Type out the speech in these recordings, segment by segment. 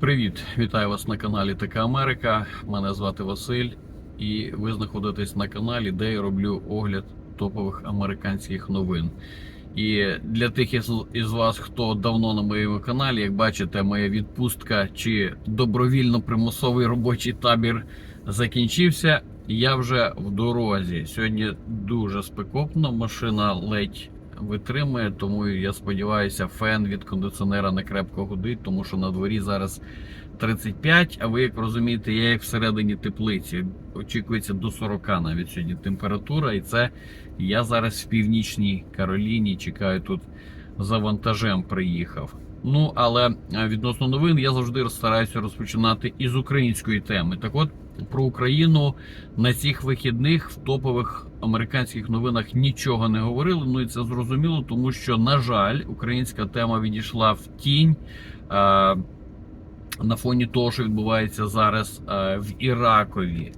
Привіт, вітаю вас на каналі Така Америка. Мене звати Василь, і ви знаходитесь на каналі, де я роблю огляд топових американських новин. І для тих із вас, хто давно на моєму каналі, як бачите, моя відпустка чи добровільно примусовий робочий табір закінчився. Я вже в дорозі. Сьогодні дуже спекотно, машина ледь витримує, тому я сподіваюся, фен від кондиціонера не крепко гудить, тому що на дворі зараз 35, а ви як розумієте, я як всередині теплиці. Очікується до 40 навіть сьогодні температура, і це я зараз в північній Кароліні. Чекаю тут за вантажем. Приїхав. Ну але е, відносно новин я завжди стараюся розпочинати із української теми. Так от про Україну на цих вихідних в топових американських новинах нічого не говорили. Ну і це зрозуміло, тому що, на жаль, українська тема відійшла в тінь. Е, на фоні того, що відбувається зараз е, в Іракові,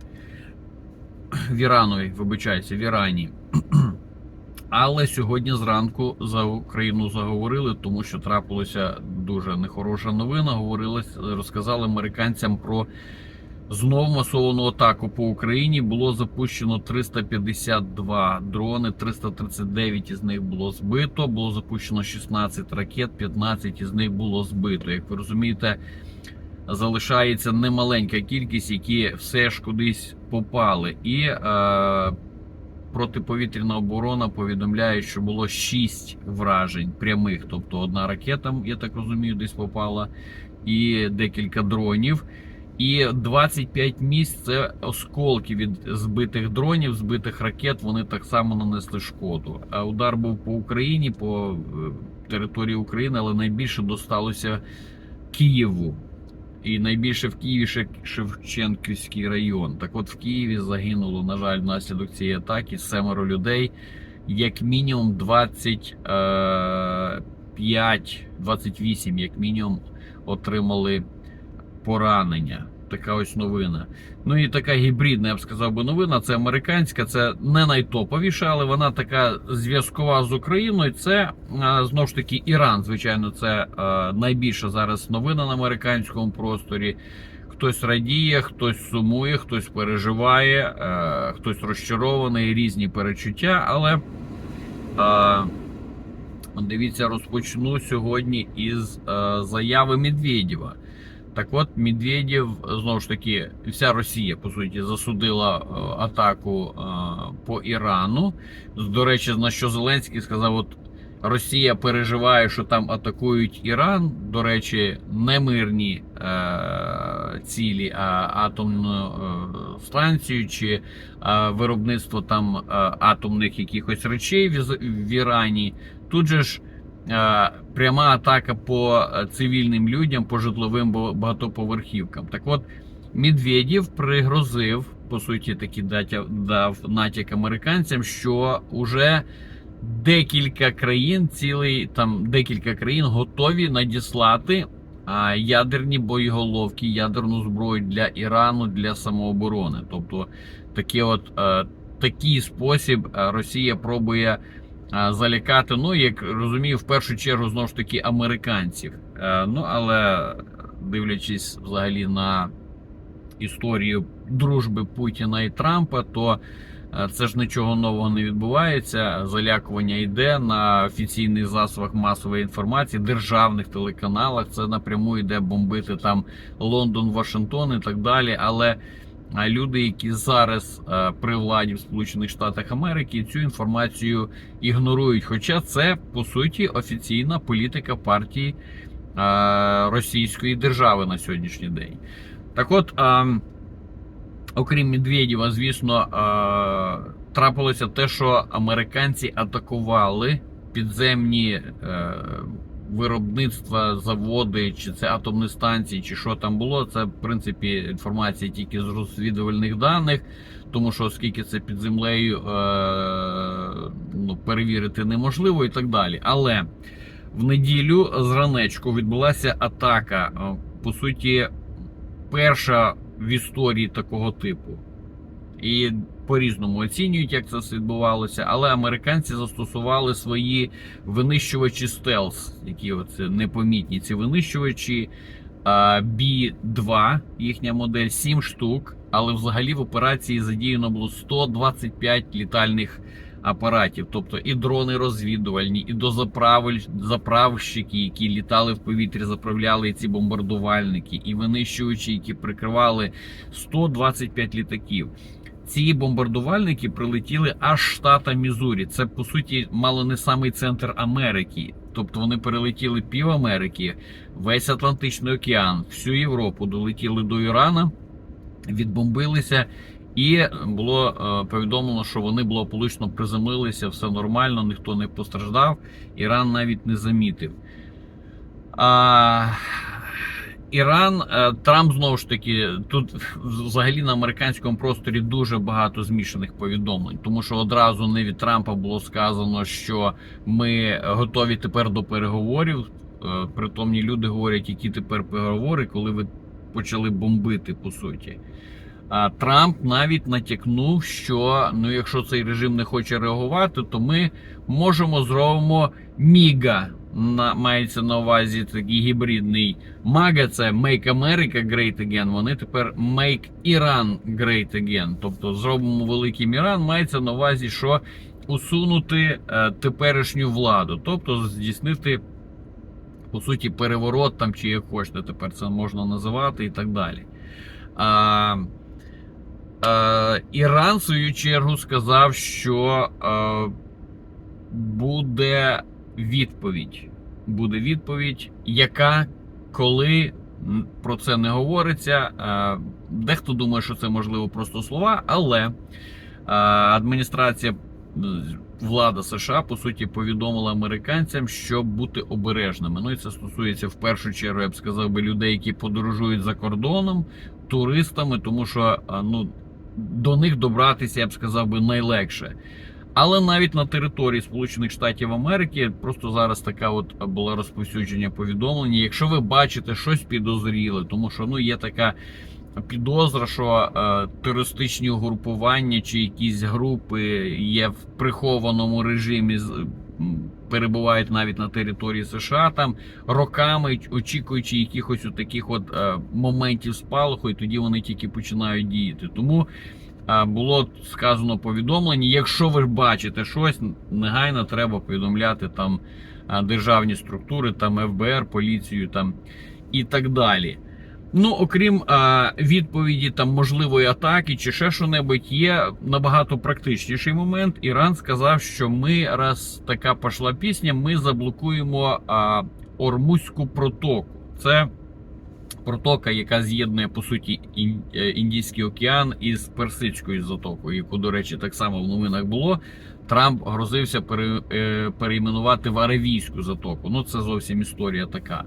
в Іранові, вибачайте, в Ірані. Але сьогодні зранку за Україну заговорили, тому що трапилася дуже нехороша новина. Говорилось, розказали американцям про знов масовану атаку по Україні. Було запущено 352 дрони, 339 із них було збито. Було запущено 16 ракет, 15 із них було збито. Як ви розумієте, залишається немаленька кількість, які все ж кудись попали. І е, протиповітряна оборона повідомляє, що було 6 вражень прямих, тобто одна ракета, я так розумію, десь попала, і декілька дронів. І 25 місць це осколки від збитих дронів, збитих ракет. Вони так само нанесли шкоду. А удар був по Україні, по е, території України, але найбільше досталося Києву. І найбільше в Києві Шевченківський район. Так от в Києві загинуло, на жаль, внаслідок цієї атаки семеро людей, як мінімум 25-28, як мінімум, отримали поранення. Така ось новина. Ну і така гібридна, я б сказав би, новина. Це американська, це не найтоповіша, але вона така зв'язкова з Україною. Це знову ж таки Іран. Звичайно, це найбільша зараз новина на американському просторі. Хтось радіє, хтось сумує, хтось переживає, хтось розчарований, різні перечуття. Але дивіться, розпочну сьогодні із заяви Медведєва. Так от Медведєв, знову ж таки, вся Росія по суті засудила е, атаку е, по Ірану. До речі, на що Зеленський сказав: от Росія переживає, що там атакують Іран. До речі, не мирні е, цілі, а атомну е, станцію чи виробництво там атомних якихось речей в Ірані. Тут же ж. Е, пряма атака по е, цивільним людям, по житловим багатоповерхівкам. Так от Медведєв пригрозив, по суті, таки дав натяк американцям, що уже декілька країн, цілий там декілька країн готові надіслати ядерні боєголовки, ядерну зброю для Ірану для самооборони. Тобто, такі от, е, такий спосіб е, Росія пробує залякати. Ну, як розумію, в першу чергу знову ж таки американців. Е, Ну, але дивлячись взагалі на історію дружби Путіна і Трампа, то е, це ж нічого нового не відбувається. Залякування йде на офіційних засобах масової інформації, державних телеканалах. Це напряму йде бомбити там Лондон, Вашингтон і так далі. Але люди, які зараз е, при владі в Сполучених Штатах Америки, цю інформацію ігнорують. Хоча це по суті офіційна політика партії е, Російської держави на сьогоднішній день. Так от, е, окрім Медведєва, звісно, трапилося те, що американці атакували підземні. Виробництва, заводи, чи це атомні станції, чи що там було, це в принципі інформація тільки з розвідувальних даних, тому що оскільки це під землею е, ну, перевірити неможливо і так далі. Але в неділю зранечку відбулася атака. е, По суті, перша в історії такого типу. І по-різному оцінюють, як це відбувалося, але американці застосували свої винищувачі стелс, які оце непомітні ці винищувачі. B2, їхня модель 7 штук. Але взагалі в операції задіяно було 125 літальних апаратів, тобто і дрони розвідувальні, і дозаправель- заправщики, які літали в повітрі, заправляли ці бомбардувальники, і винищувачі, які прикривали 125 літаків. Ці бомбардувальники прилетіли аж штата Мізурі. Це по суті мало не самий центр Америки. Тобто вони перелетіли пів Америки, весь Атлантичний океан, всю Європу, долетіли до Ірана, відбомбилися, і було е, повідомлено, що вони благополучно приземлилися, все нормально, ніхто не постраждав. Іран навіть не замітив. А, Іран, е, Трамп знову ж таки, тут взагалі на американському просторі дуже багато змішаних повідомлень, тому що одразу не від Трампа було сказано, що ми готові тепер до переговорів. Е, Притомні люди говорять, які тепер переговори, коли ви почали бомбити по суті. А Трамп навіть натякнув, що ну, якщо цей режим не хоче реагувати, то ми можемо зробимо міга. На, мається на увазі такий гібридний мага. Це Make America Great Again. Вони тепер Make Iran Great Again. Тобто зробимо великий Іран. Мається на увазі, що усунути е, теперішню владу, тобто здійснити по суті переворот там чи як хочете, тепер це можна називати і так далі. А, е, Іран, в свою чергу, сказав, що е, буде відповідь. Буде відповідь, яка коли про це не говориться. Е, дехто думає, що це можливо просто слова, але е, адміністрація. Влада США по суті повідомила американцям, щоб бути обережними. Ну і це стосується в першу чергу, я б сказав би людей, які подорожують за кордоном, туристами, тому що ну до них добратися, я б сказав би, найлегше. Але навіть на території Сполучених Штатів Америки просто зараз така от була розповсюдження повідомлення. Якщо ви бачите щось підозріле, тому що ну є така підозра, що е, терористичні угрупування чи якісь групи є в прихованому режимі, перебувають навіть на території США там роками, очікуючи якихось от таких от е, моментів спалаху, і тоді вони тільки починають діяти. Тому було сказано повідомлення. Якщо ви бачите щось, негайно треба повідомляти там е, державні структури, там ФБР, поліцію там і так далі. Ну, окрім а, відповіді там можливої атаки чи ще що-небудь, є набагато практичніший момент. Іран сказав, що ми, раз така пішла пісня, ми заблокуємо а, Ормузьку протоку. Це протока, яка з'єднує по суті е, Індійський океан із Персидською затокою, яку, до речі, так само в новинах було. Трамп грозився пере, е, перейменувати в Аравійську затоку. Ну, це зовсім історія така.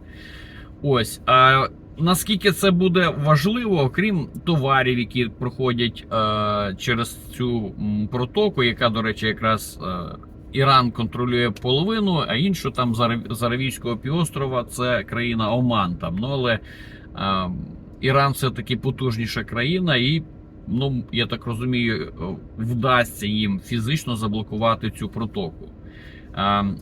Ось. А наскільки це буде важливо, окрім товарів, які проходять е, через цю протоку, яка, до речі, якраз е, Іран контролює половину, а іншу там з Арав- з Аравійського півострова це країна Оман. Там. Ну, але Іран все-таки потужніша країна, і, ну, я так розумію, е, вдасться їм фізично заблокувати цю протоку.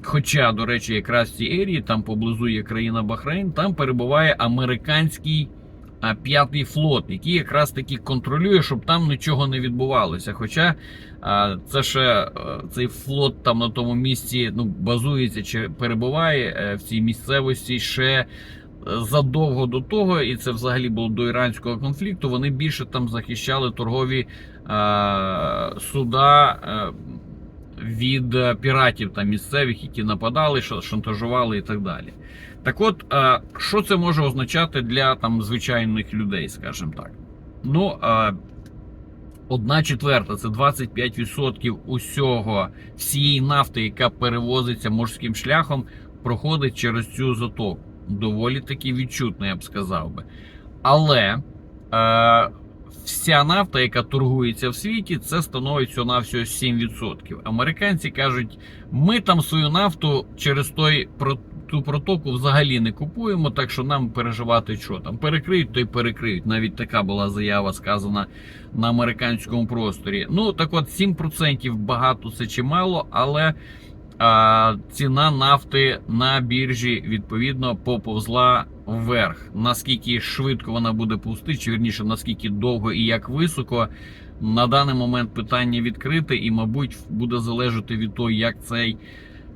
Хоча, до речі, якраз в цій ерії, там поблизу є країна Бахрейн, там перебуває американський п'ятий флот, який якраз таки контролює, щоб там нічого не відбувалося. Хоча це ще е, цей флот там на тому місці ну, базується чи перебуває е, в цій місцевості ще. Задовго до того, і це взагалі було до іранського конфлікту. Вони більше там захищали торгові е, суда е, від е, піратів там місцевих, які нападали, шантажували і так далі. Так от, е, що це може означати для там звичайних людей, скажімо так? Ну, е, одна четверта це 25% усього всієї нафти, яка перевозиться морським шляхом, проходить через цю затоку. Доволі таки відчутно, я б сказав би. Але е, вся нафта, яка торгується в світі, це становить всього навсього 7%. Американці кажуть, ми там свою нафту через той ту протоку взагалі не купуємо, так що нам переживати що там. Перекриють, то й перекриють. Навіть така була заява сказана на американському просторі. Ну так от 7% багато це чимало, але ціна нафти на біржі відповідно поповзла вверх. Наскільки швидко вона буде повсти, чи вірніше, наскільки довго і як високо. На даний момент питання відкрите, і, мабуть, буде залежати від того, як цей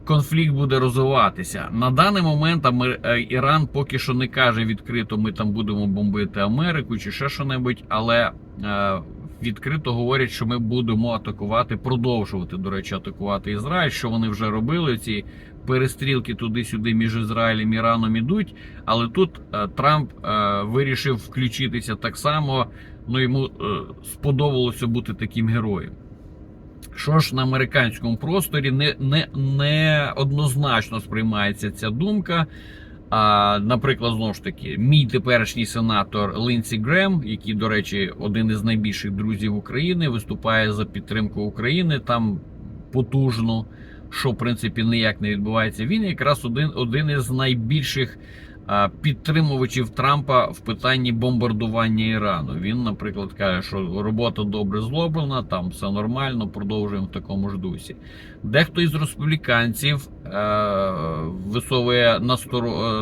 конфлікт буде розвиватися. На даний момент е, Іран поки що не каже відкрито, ми там будемо бомбити Америку чи ще що-небудь, але е, відкрито говорять, що ми будемо атакувати, продовжувати, до речі, атакувати Ізраїль, що вони вже робили. Ці перестрілки туди-сюди між Ізраїлем і Іраном ідуть. Але тут е, Трамп е, вирішив включитися так само. Ну йому е, сподобалося бути таким героєм. Що ж на американському просторі не, не, не однозначно сприймається ця думка. А, наприклад, знову ж таки, мій теперішній сенатор Лінсі Грем, який, до речі, один із найбільших друзів України, виступає за підтримку України там потужно, що в принципі ніяк не відбувається. Він якраз один, один із найбільших підтримувачів Трампа в питанні бомбардування Ірану. Він, наприклад, каже, що робота добре зроблена, там все нормально, продовжуємо в такому ж дусі. Дехто із республіканців е, висовує е,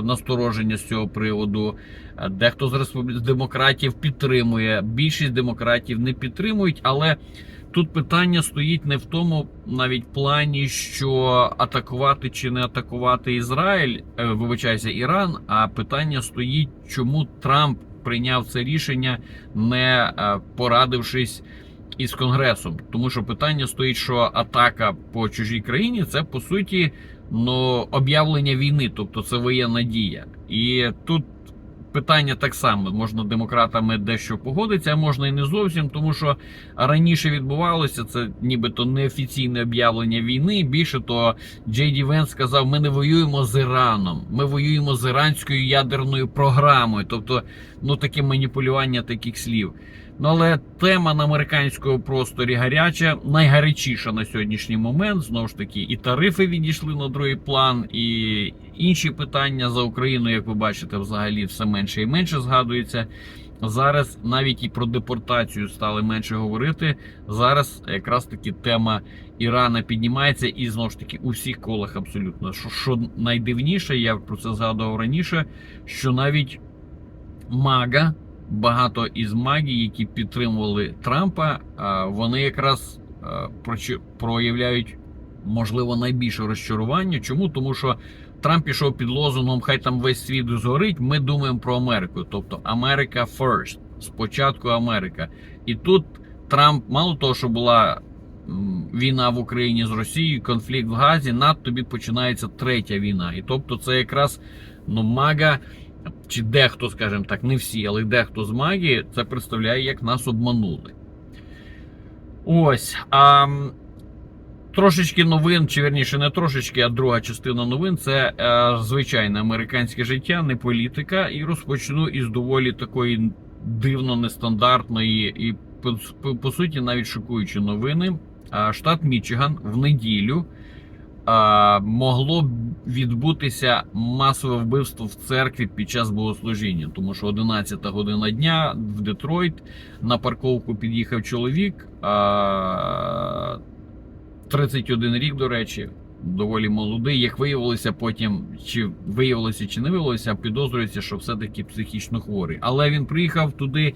настороження з цього приводу. Дехто з республі... демократів підтримує. Більшість демократів не підтримують, але тут питання стоїть не в тому навіть плані, що атакувати чи не атакувати Ізраїль, е, вибачайся, Іран. А питання стоїть, чому Трамп прийняв це рішення, не е, порадившись із Конгресом. Тому що питання стоїть, що атака по чужій країні це по суті ну, об'явлення війни, тобто це воєнна дія. І тут питання так само: можна демократами дещо погодитися, а можна і не зовсім, тому що раніше відбувалося це нібито неофіційне об'явлення війни. Більше того, Джей Ді Венс сказав: ми не воюємо з Іраном, ми воюємо з іранською ядерною програмою. Тобто, ну таке маніпулювання таких слів. Ну, але тема на американському просторі гаряча, найгарячіша на сьогоднішній момент. Знову ж таки, і тарифи відійшли на другий план, і інші питання за Україну, як ви бачите, взагалі все менше і менше згадується. Зараз навіть і про депортацію стали менше говорити. Зараз якраз таки тема Ірана піднімається, і знову ж таки у всіх колах абсолютно. Що, що найдивніше, я про це згадував раніше, що навіть Мага багато із магій, які підтримували Трампа, вони якраз проявляють можливо найбільше розчарування. Чому? Тому що Трамп пішов під лозунгом Хай там весь світ згорить. Ми думаємо про Америку. Тобто Америка first. Спочатку Америка. І тут Трамп, мало того, що була війна в Україні з Росією, конфлікт в Газі, над тобі починається третя війна. І тобто, це якраз ну, мага чи дехто, скажімо так, не всі, але дехто з магії це представляє, як нас обманули. Ось. А, трошечки новин, чи верніше, не трошечки, а друга частина новин це е, звичайне американське життя, не політика. І розпочну із доволі такої дивно нестандартної і по, по, суті навіть шокуючі новини. А, Штат Мічиган в неділю могло б відбутися масове вбивство в церкві під час богослужіння, тому що 11 година дня в Детройт на парковку під'їхав чоловік. А, 31 рік, до речі, доволі молодий. Як виявилося потім, чи виявилося, чи не виявилося, підозрюється, що все-таки психічно хворий. Але він приїхав туди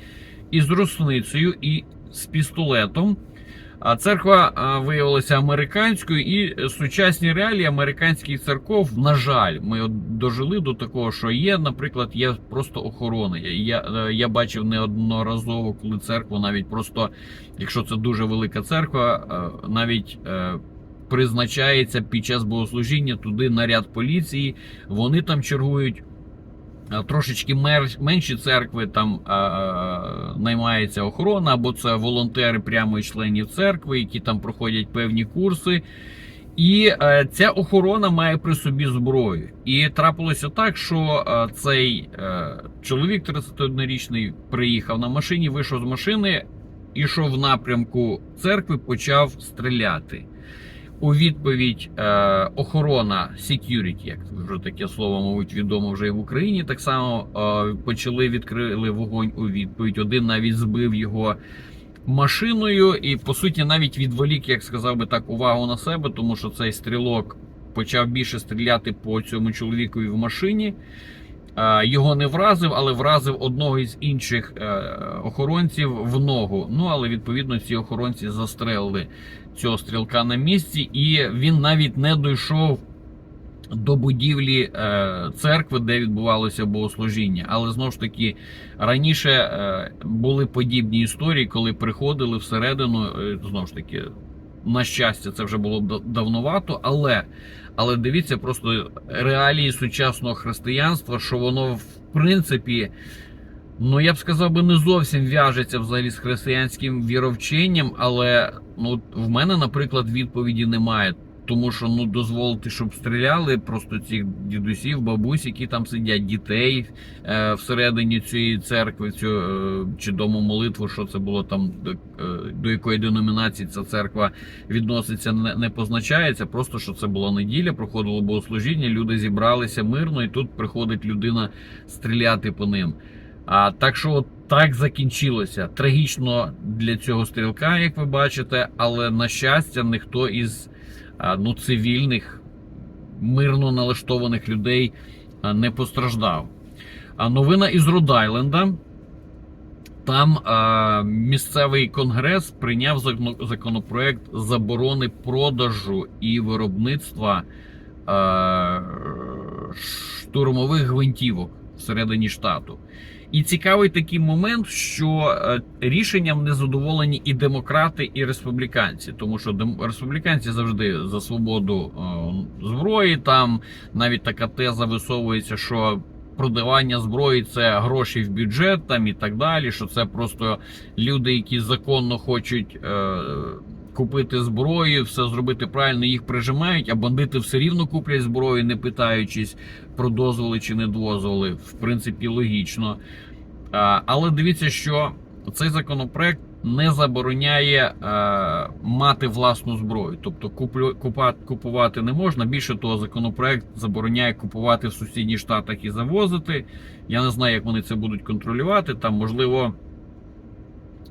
із рушницею і з пістолетом. А церква виявилася американською, і сучасні реалії американських церков, на жаль, ми дожили до такого, що є, наприклад, є просто охорона. Я, я, я бачив неодноразово, коли церква, навіть просто, якщо це дуже велика церква, е, навіть е, призначається під час богослужіння туди наряд поліції. Вони там чергують. А Трошечки менші церкви там а, а, наймається охорона, або це волонтери прямо із членів церкви, які там проходять певні курси. І е, ця охорона має при собі зброю. І трапилося так, що е, цей е, чоловік 31-річний приїхав на машині, вийшов з машини, ішов в напрямку церкви, почав стріляти. У відповідь е, охорона security, як вже таке слово, мабуть, відомо вже і в Україні. Так само е, почали відкрили вогонь у відповідь. Один навіть збив його машиною, і по суті навіть відволік, як сказав би так, увагу на себе, тому що цей стрілок почав більше стріляти по цьому чоловікові в машині. Е, Його не вразив, але вразив одного із інших е, охоронців в ногу. Ну але відповідно ці охоронці застрелили цього стрілка на місці, і він навіть не дійшов до будівлі е, церкви, де відбувалося богослужіння. Але знову ж таки раніше були подібні історії, коли приходили всередину. Знову ж таки, на щастя, це вже було да- давновато, але. Але дивіться просто реалії сучасного християнства, що воно в принципі, ну я б сказав би, не зовсім в'яжеться взагалі з християнським віровченням, але ну в мене, наприклад, відповіді немає. Тому що ну дозволити, щоб стріляли просто цих дідусів, бабусь, які там сидять, дітей е, всередині цієї церкви, цю, е, чи дому молитву, що це було там, до, е, до якої деномінації ця церква відноситься, не, не позначається. Просто що це була неділя, проходило богослужіння, люди зібралися мирно, і тут приходить людина стріляти по ним. А так що от так закінчилося. Трагічно для цього стрілка, як ви бачите, але на щастя, ніхто із ну, цивільних, мирно налаштованих людей не постраждав. А новина із Род-Айленда. Там а, місцевий конгрес прийняв законопроект заборони продажу і виробництва а, штурмових гвинтівок всередині штату. І цікавий такий момент, що е, рішенням не задоволені і демократи, і республіканці, тому що республіканці завжди за свободу е, зброї. Там навіть така теза висовується, що продавання зброї це гроші в бюджет там і так далі. Що це просто люди, які законно хочуть. Купити зброю, все зробити правильно, їх прижимають, а бандити все рівно куплять зброю, не питаючись про дозволи чи не дозволи. В принципі, логічно. Але дивіться, що цей законопроект не забороняє мати власну зброю. Тобто купувати не можна. Більше того, законопроект забороняє купувати в сусідніх штатах і завозити. Я не знаю, як вони це будуть контролювати. Там, можливо,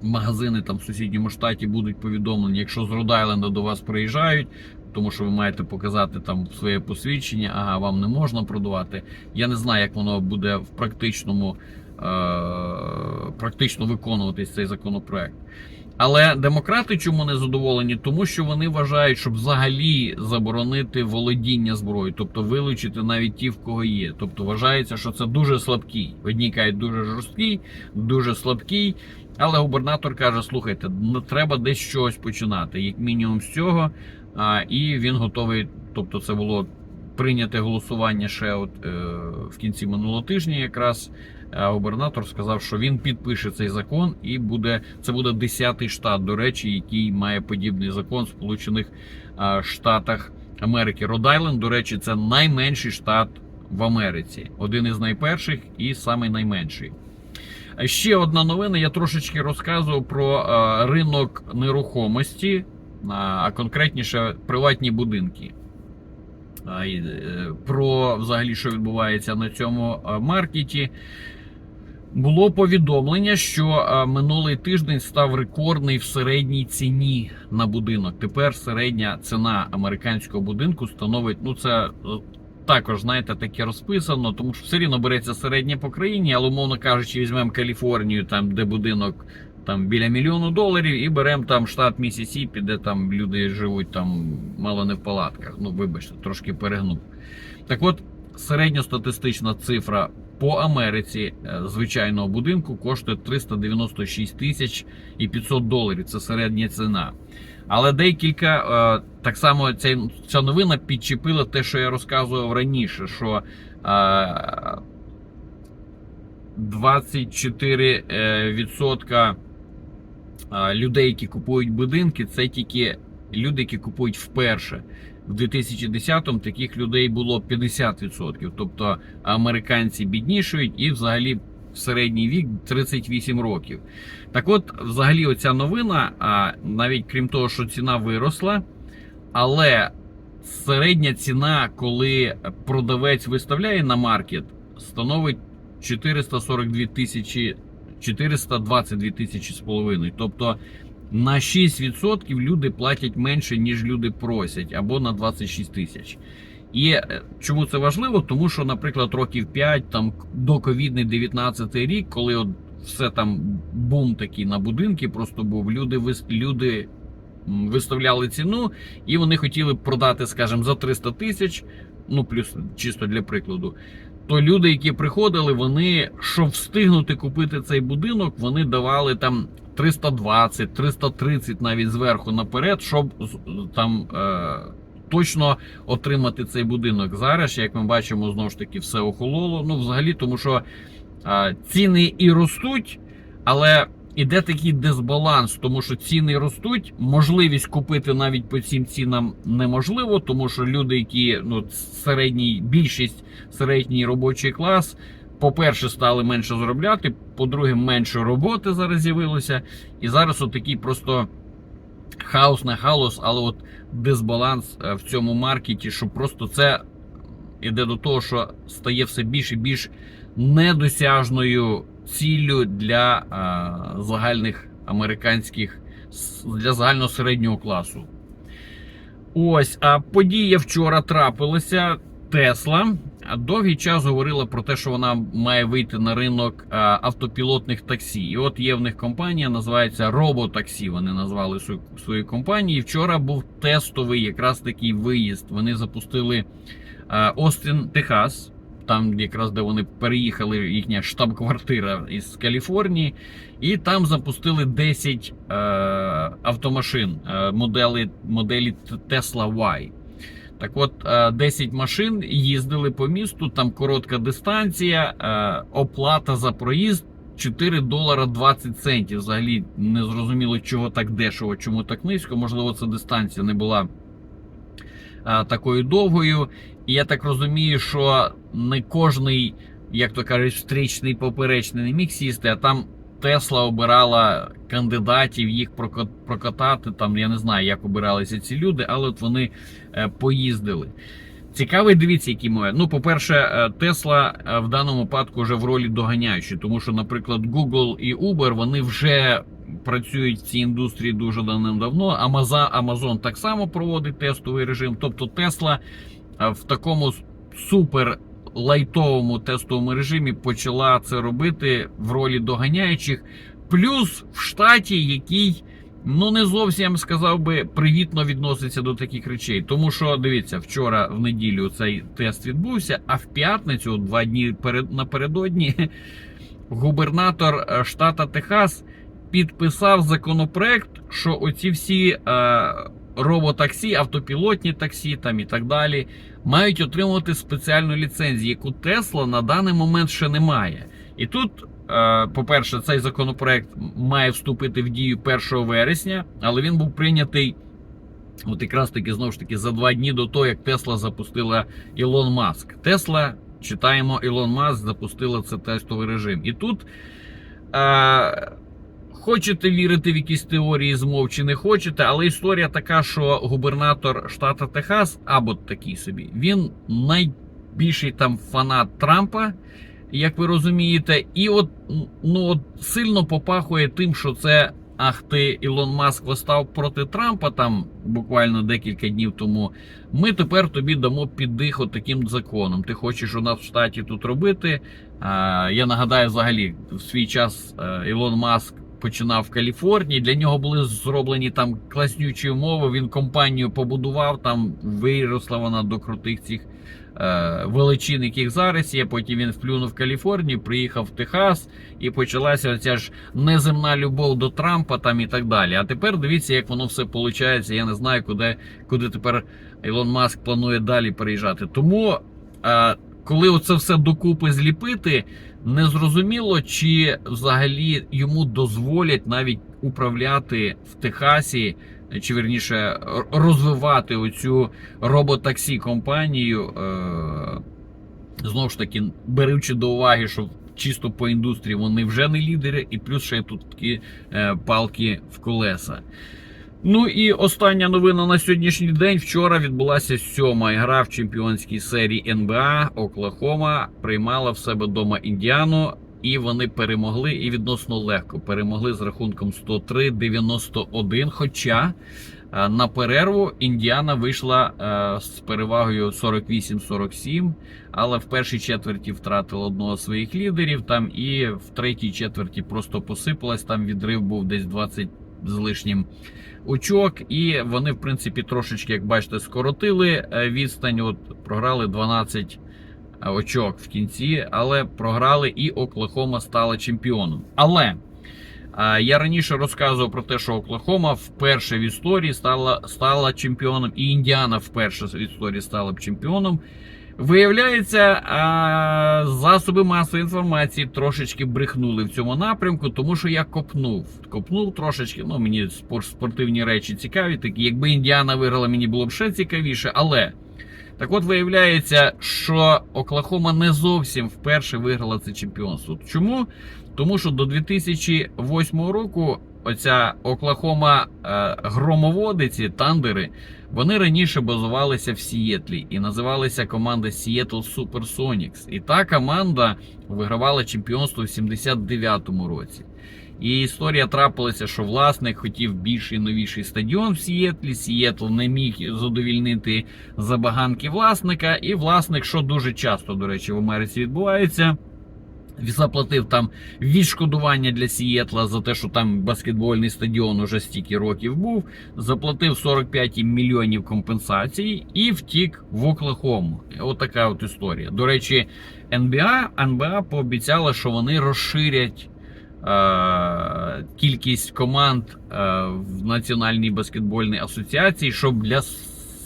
магазини там в сусідньому штаті будуть повідомлені, якщо з Род-Айленда до вас приїжджають. Тому що ви маєте показати там своє посвідчення, ага, вам не можна продавати. Я не знаю, як воно буде в практичному е, практично виконуватись цей законопроект. Але демократи чому не задоволені? Тому що вони вважають, щоб взагалі заборонити володіння зброєю, тобто вилучити навіть ті, в кого є. Тобто вважається, що це дуже слабкий. Одні кажуть, дуже жорсткий, дуже слабкий. Але губернатор каже: слухайте, треба десь щось починати, як мінімум з цього. І він готовий. Тобто, це було прийняте голосування ще от е, в кінці минулого тижня, якраз. А губернатор сказав, що він підпише цей закон, і буде це буде 10-й штат, до речі, який має подібний закон в Сполучених Штатах Америки. Род-Айленд, до речі, це найменший штат в Америці, один із найперших і самий найменший. А Ще одна новина. Я трошечки розказував про ринок нерухомості, а, конкретніше приватні будинки. Е, Про взагалі, що відбувається на цьому маркеті. Було повідомлення, що минулий тиждень став рекордний в середній ціні на будинок. Тепер середня ціна американського будинку становить, ну це е, також, знаєте, таке розписано, тому що все рівно береться середнє по країні, але умовно кажучи, візьмемо Каліфорнію, там де будинок там біля мільйону доларів, і беремо там штат Місісіпі, де там люди живуть там мало не в палатках. Ну, вибачте, трошки перегнув. Так от, середньостатистична цифра по Америці е, звичайного будинку коштує 396 тисяч і 500 доларів. Це середня ціна. Але декілька е, так само ця, ця новина підчепила те, що я розказував раніше, що е, 24% е, відсотка е, людей, які купують будинки, це тільки люди, які купують вперше. В 2010-му таких людей було 50%. Тобто американці біднішують і взагалі середній вік 38 років. Так от, взагалі, оця новина, а навіть крім того, що ціна виросла, але середня ціна, коли продавець виставляє на маркет, становить 442 тисячі 422 тисячі з половиною. Тобто на 6% люди платять менше, ніж люди просять, або на 26 тисяч. І е, чому це важливо? Тому що, наприклад, років 5 там до ковідний 19 рік, коли от все там бум такий на будинки, просто був люди люди виставляли ціну, і вони хотіли продати, скажімо, за 300 тисяч, ну плюс чисто для прикладу. То люди, які приходили, вони, щоб встигнути купити цей будинок, вони давали там 320, 330 навіть зверху наперед, щоб там е, точно отримати цей будинок. Зараз, як ми бачимо, знову ж таки все охололо. Ну, взагалі, тому що е, ціни і ростуть, але іде такий дисбаланс, тому що ціни ростуть. Можливість купити навіть по цим цінам неможливо, тому що люди, які ну середній більшість середній робочий клас. По-перше, стали менше заробляти, по-друге, менше роботи зараз з'явилося. І зараз от такий просто хаос на хаос, але от дисбаланс е, в цьому маркеті, що просто це іде до того, що стає все більш і більш недосяжною ціллю для а, загальних американських для загального середнього класу. Ось, а подія вчора трапилася. Тесла довгий час говорила про те, що вона має вийти на ринок автопілотних таксі. І от є в них компанія, називається Роботаксі. Вони назвали свою, компанію. І вчора був тестовий якраз такий виїзд. Вони запустили Остін, Техас. Там, якраз де вони переїхали, їхня штаб-квартира із Каліфорнії, і там запустили 10 е, автомашин е, моделі, моделі Tesla Y. Так от, е, 10 машин їздили по місту, там коротка дистанція, е, оплата за проїзд 4 долара 20 центів. Взагалі не зрозуміло, чого так дешево, чому так низько. Можливо, ця дистанція не була е, такою довгою. І я так розумію, що не кожний, як то кажуть, встрічний поперечний не міг сісти, а там Тесла обирала кандидатів, їх прокатати. Там я не знаю, як обиралися ці люди, але от вони е, поїздили. Цікавий, дивіться, які моє. Ну, по-перше, е, Тесла е, в даному випадку вже в ролі доганяючої, тому що, наприклад, Google і Uber вони вже працюють в цій індустрії дуже давним-давно. Amazon так само проводить тестовий режим. Тобто Тесла в такому супер лайтовому тестовому режимі почала це робити в ролі доганяючих. Плюс в штаті, який ну не зовсім сказав би привітно відноситься до таких речей. Тому що дивіться, вчора в неділю цей тест відбувся, а в п'ятницю, два дні перед напередодні, губернатор е, штата Техас підписав законопроект, що оці всі е, роботаксі, автопілотні таксі там і так далі, мають отримувати спеціальну ліцензію, яку Тесла на даний момент ще не має. І тут, е, по-перше, цей законопроект має вступити в дію 1 вересня, але він був прийнятий. От якраз таки знову ж таки за два дні до того, як Тесла запустила Ілон Маск. Тесла, читаємо, Ілон Маск запустила це тестовий режим. І тут е, хочете вірити в якісь теорії змов чи не хочете, але історія така, що губернатор штата Техас, або такий собі, він найбільший там фанат Трампа. Як ви розумієте, і от ну от сильно попахує тим, що це ах ти Ілон Маск восстав проти Трампа там буквально декілька днів тому. Ми тепер тобі дамо піддих от таким законом. Ти хочеш у нас в штаті тут робити. Я нагадаю, взагалі в свій час е, Ілон Маск починав в Каліфорнії. Для нього були зроблені там класнючі умови. Він компанію побудував, там виросла вона до крутих цих е, величин, яких зараз є. Потім він вплюнув в Каліфорнію, приїхав в Техас, і почалася оця ж неземна любов до Трампа там і так далі. А тепер дивіться, як воно все виходить. Я не знаю, куди, куди тепер Ілон Маск планує далі переїжджати. Тому, е, коли оце все докупи зліпити, незрозуміло, чи взагалі йому дозволять навіть управляти в Техасі. Чи вірніше розвивати оцю роботаксі компанію, е, знову ж таки, беручи до уваги, що чисто по індустрії вони вже не лідери, і плюс ще тут такі е, палки в колеса. Ну і остання новина на сьогоднішній день. Вчора відбулася сьома гра в чемпіонській серії НБА. Оклахома приймала в себе вдома Індіану. І вони перемогли і відносно легко перемогли з рахунком 103-91. Хоча Е, На перерву Індіана вийшла е, з перевагою 48-47, але в першій четверті втратила одного з своїх лідерів. Там і в третій четверті просто посипалась. Там відрив був десь 20 з лишнім очок. І вони, в принципі, трошечки, як бачите, скоротили е, відстань. От програли 12 очок в кінці, але програли і Оклахома стала чемпіоном. Але я раніше розказував про те, що Оклахома вперше в історії стала, стала чемпіоном, і Індіана вперше в історії стала б чемпіоном. Виявляється, засоби масової інформації трошечки брехнули в цьому напрямку, тому що я копнув. Копнув трошечки. Ну мені спор- спортивні речі цікаві. Такі, якби Індіана виграла, мені було б ще цікавіше, але. Так от виявляється, що Оклахома не зовсім вперше виграла це чемпіонство. Чому? Тому що до 2008 року оця Оклахома е, громоводиці, тандери, вони раніше базувалися в Сієтлі і називалися команда Seattle Supersonics. І та команда вигравала чемпіонство в 79-му році. І історія трапилася, що власник хотів більший новіший стадіон в Сієтлі. Сієтл не міг задовільнити забаганки власника, і власник, що дуже часто, до речі, в Америці відбувається. Заплатив там відшкодування для Сієтла за те, що там баскетбольний стадіон уже стільки років був. Заплатив 45 мільйонів компенсацій і втік в Оклахому. Отака от історія. До речі, НБА, НБА пообіцяла, що вони розширять е, кількість команд е, в Національній баскетбольній асоціації, щоб для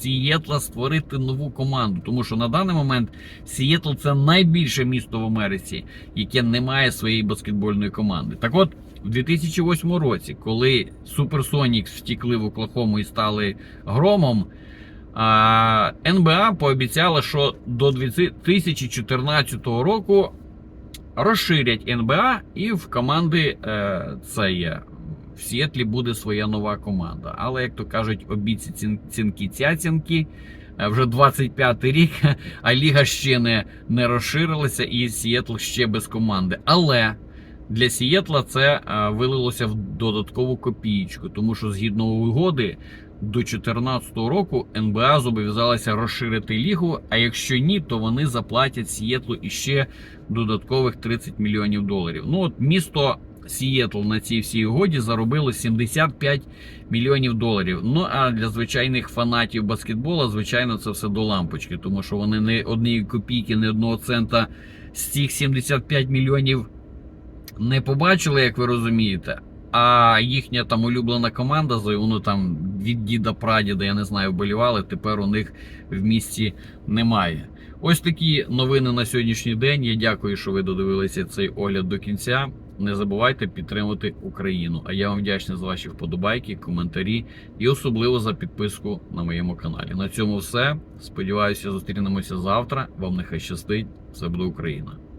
Сієтла створити нову команду. Тому що на даний момент Сієтл це найбільше місто в Америці, яке не має своєї баскетбольної команди. Так от, в 2008 році, коли Суперсонікс втікли в Оклахому і стали громом. НБА пообіцяла, що до 2014 року розширять НБА і в команди е, це є. В Сіетлі буде своя нова команда. Але, як то кажуть, обіці цінки цяцінки. Е, Вже 25-й рік, а ліга ще не, не розширилася, і Сіетл ще без команди. Але для Сієтла це е, вилилося в додаткову копієчку, тому що згідно угоди до 2014 року НБА зобов'язалася розширити лігу. А якщо ні, то вони заплатять Сієтлу іще додаткових 30 мільйонів доларів. Ну от місто Сієтл на цій всій угоді заробило 75 мільйонів доларів. Ну а для звичайних фанатів баскетбола, звичайно, це все до лампочки, тому що вони не однієї копійки, не одного цента з цих 75 мільйонів не побачили, як ви розумієте. А їхня там улюблена команда, за ну там від діда прадіда, я не знаю, вболівали, тепер у них в місті немає. Ось такі новини на сьогоднішній день. Я дякую, що ви додивилися цей огляд до кінця. Не забувайте підтримувати Україну. А я вам вдячний за ваші вподобайки, коментарі і особливо за підписку на моєму каналі. На цьому все. Сподіваюся, зустрінемося завтра. Вам нехай щастить. Все буде Україна.